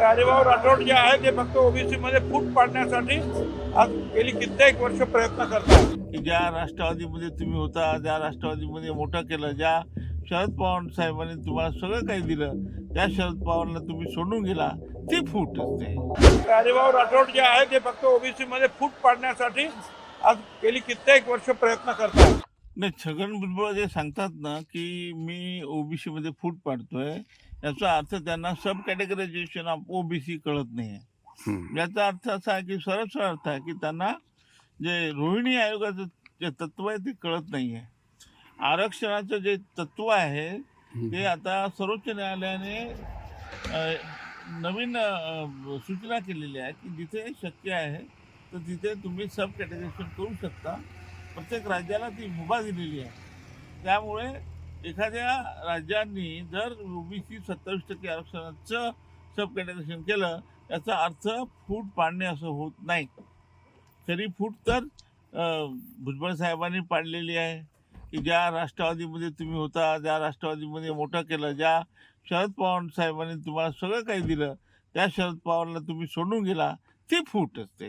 राजेभाऊ राठोड जे आहे ते फक्त ओबीसी मध्ये फूट पाडण्यासाठी आज गेली कित्येक वर्ष प्रयत्न करतात. की ज्या राष्ट्रवादीमध्ये तुम्ही होता ज्या राष्ट्रवादीमध्ये मोठं केलं ज्या शरद पवार साहेबांनी तुम्हाला सगळं काही दिलं त्या शरद पवारला तुम्ही सोडून गेला ती फूट असते राजेभाऊ राठोड जे आहे ते फक्त ओबीसी मध्ये फूट पाडण्यासाठी आज गेली कित्येक वर्ष प्रयत्न करतात. नाही छगन भुजबळ जे सांगतात ना की मी ओबीसी मध्ये फूट पाडतोय याचा अर्थ त्यांना सब कॅटेगरायझेशन ऑफ ओबीसी कळत नाही याचा अर्थ असा आहे की सरळ सरळ अर्थ आहे की त्यांना जे रोहिणी आयोगाचं जे तत्व आहे ते कळत नाही आहे आरक्षणाचं जे तत्व आहे ते आता सर्वोच्च न्यायालयाने नवीन सूचना केलेली आहे की जिथे शक्य आहे तर तिथे तुम्ही सब कॅटेगरेशन करू शकता. प्रत्येक राज्याला ती मुभा दिलेली आहे. त्यामुळे एखाद्या राज्यांनी जर ओबीसी सत्तावीस टक्के आरक्षणाचं सब कॅटेगरेशन केलं याचा अर्थ फूट पाडणे असं होत नाही. तरी फूट तर भुजबळ साहेबांनी पाडलेली आहे की ज्या राष्ट्रवादीमध्ये तुम्ही होता ज्या राष्ट्रवादीमध्ये मोठं केलं ज्या शरद पवार साहेबांनी तुम्हाला सगळं काही दिलं त्या शरद पवारला तुम्ही सोडून गेला ती फूट असते